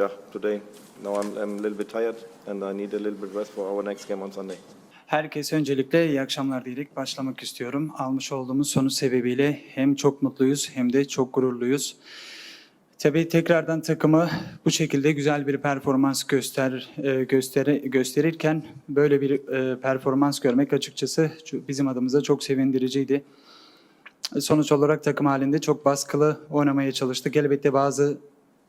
yeah, today. Now I'm, I'm a little bit tired and I need a little bit rest for our next game on Sunday. Herkese öncelikle iyi akşamlar diyerek başlamak istiyorum. Almış olduğumuz sonuç sebebiyle hem çok mutluyuz hem de çok gururluyuz. Tabii tekrardan takımı bu şekilde güzel bir performans göster e, gösteri, gösterirken böyle bir e, performans görmek açıkçası bizim adımıza çok sevindiriciydi. Sonuç olarak takım halinde çok baskılı oynamaya çalıştık. Elbette bazı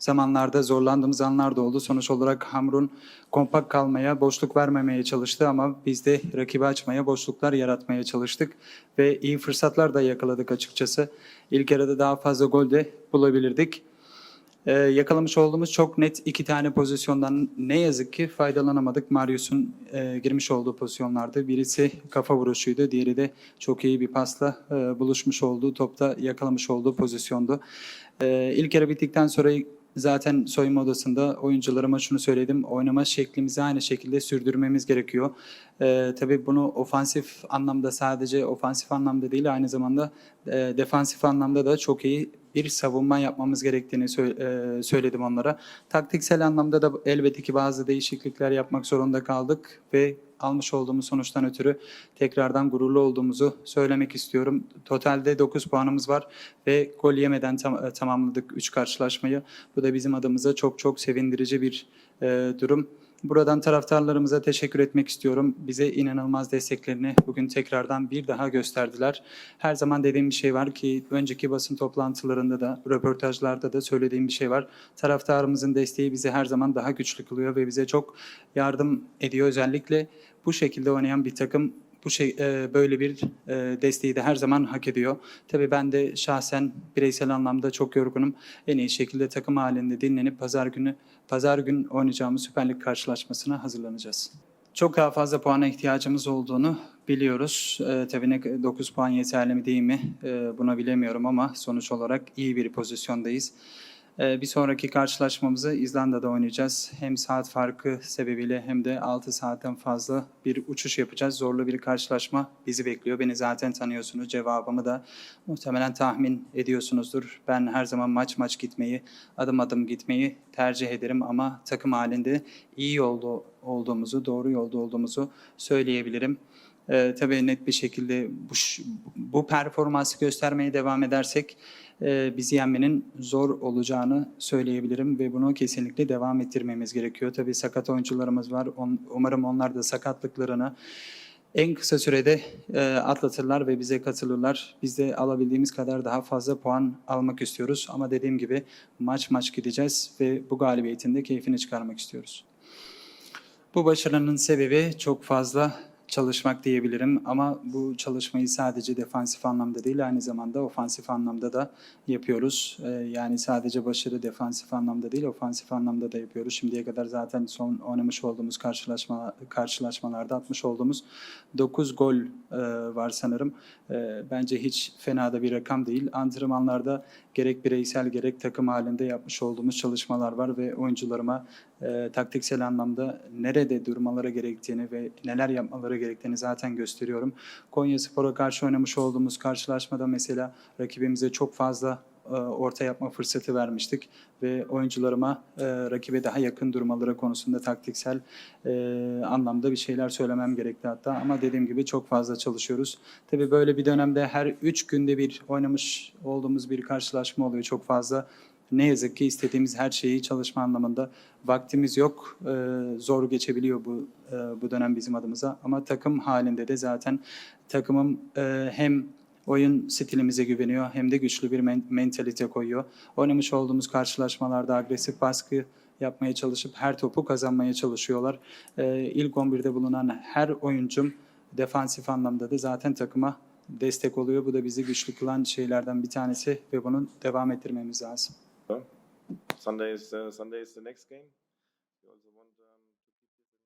zamanlarda zorlandığımız anlar da oldu. Sonuç olarak Hamrun kompakt kalmaya, boşluk vermemeye çalıştı ama biz de rakibi açmaya, boşluklar yaratmaya çalıştık. Ve iyi fırsatlar da yakaladık açıkçası. İlk yarıda daha fazla gol de bulabilirdik. Ee, yakalamış olduğumuz çok net iki tane pozisyondan ne yazık ki faydalanamadık. Marius'un e, girmiş olduğu pozisyonlarda birisi kafa vuruşuydu, diğeri de çok iyi bir pasla e, buluşmuş olduğu topta yakalamış olduğu pozisyondu. E, ilk yarı bittikten sonra zaten soyunma odasında oyuncularıma şunu söyledim. Oynama şeklimizi aynı şekilde sürdürmemiz gerekiyor. E, tabii bunu ofansif anlamda sadece ofansif anlamda değil aynı zamanda e, defansif anlamda da çok iyi bir savunma yapmamız gerektiğini e, söyledim onlara. Taktiksel anlamda da elbette ki bazı değişiklikler yapmak zorunda kaldık ve almış olduğumuz sonuçtan ötürü tekrardan gururlu olduğumuzu söylemek istiyorum. Totalde 9 puanımız var ve gol yemeden tam- e, tamamladık 3 karşılaşmayı. Bu da bizim adımıza çok çok sevindirici bir e, durum. Buradan taraftarlarımıza teşekkür etmek istiyorum. Bize inanılmaz desteklerini bugün tekrardan bir daha gösterdiler. Her zaman dediğim bir şey var ki önceki basın toplantılarında da, röportajlarda da söylediğim bir şey var. Taraftarımızın desteği bizi her zaman daha güçlü kılıyor ve bize çok yardım ediyor. Özellikle bu şekilde oynayan bir takım bu şey e, böyle bir e, desteği de her zaman hak ediyor. Tabii ben de şahsen bireysel anlamda çok yorgunum. En iyi şekilde takım halinde dinlenip pazar günü pazar gün oynayacağımız Süper Lig karşılaşmasına hazırlanacağız. Çok daha fazla puana ihtiyacımız olduğunu biliyoruz. Ee, tabii ne 9 puan yeterli mi değil mi Ee, bunu bilemiyorum ama sonuç olarak iyi bir pozisyondayız. Ee, bir sonraki karşılaşmamızı İzlanda'da oynayacağız. Hem saat farkı sebebiyle hem de 6 saatten fazla bir uçuş yapacağız. Zorlu bir karşılaşma bizi bekliyor. Beni zaten tanıyorsunuz. Cevabımı da muhtemelen tahmin ediyorsunuzdur. Ben her zaman maç maç gitmeyi, adım adım gitmeyi tercih ederim ama takım halinde iyi yolda olduğumuzu, doğru yolda olduğumuzu söyleyebilirim. Ee, tabii net bir şekilde bu, bu performansı göstermeye devam edersek e, bizi yenmenin zor olacağını söyleyebilirim ve bunu kesinlikle devam ettirmemiz gerekiyor. Tabii sakat oyuncularımız var. On- umarım onlar da sakatlıklarını en kısa sürede e, atlatırlar ve bize katılırlar. Biz de alabildiğimiz kadar daha fazla puan almak istiyoruz. Ama dediğim gibi maç maç gideceğiz ve bu galibiyetin de keyfini çıkarmak istiyoruz. Bu başarının sebebi çok fazla çalışmak diyebilirim ama bu çalışmayı sadece defansif anlamda değil aynı zamanda ofansif anlamda da yapıyoruz. Ee, yani sadece başarı defansif anlamda değil ofansif anlamda da yapıyoruz. Şimdiye kadar zaten son oynamış olduğumuz karşılaşma karşılaşmalarda atmış olduğumuz 9 gol e, var sanırım. E, bence hiç fena da bir rakam değil. Antrenmanlarda gerek bireysel gerek takım halinde yapmış olduğumuz çalışmalar var ve oyuncularıma e, taktiksel anlamda nerede durmaları gerektiğini ve neler yapmaları gerektiğini zaten gösteriyorum. Konya Spor'a karşı oynamış olduğumuz karşılaşmada mesela rakibimize çok fazla e, orta yapma fırsatı vermiştik ve oyuncularıma e, rakibe daha yakın durmaları konusunda taktiksel e, anlamda bir şeyler söylemem gerekti hatta ama dediğim gibi çok fazla çalışıyoruz. Tabii böyle bir dönemde her üç günde bir oynamış olduğumuz bir karşılaşma oluyor çok fazla. Ne yazık ki istediğimiz her şeyi çalışma anlamında vaktimiz yok. Ee, zor geçebiliyor bu e, bu dönem bizim adımıza. Ama takım halinde de zaten takımım e, hem oyun stilimize güveniyor hem de güçlü bir men- mentalite koyuyor. Oynamış olduğumuz karşılaşmalarda agresif baskı yapmaya çalışıp her topu kazanmaya çalışıyorlar. Ee, ilk 11'de bulunan her oyuncum defansif anlamda da zaten takıma destek oluyor. Bu da bizi güçlü kılan şeylerden bir tanesi ve bunu devam ettirmemiz lazım. Sunday is uh, Sunday is the next game.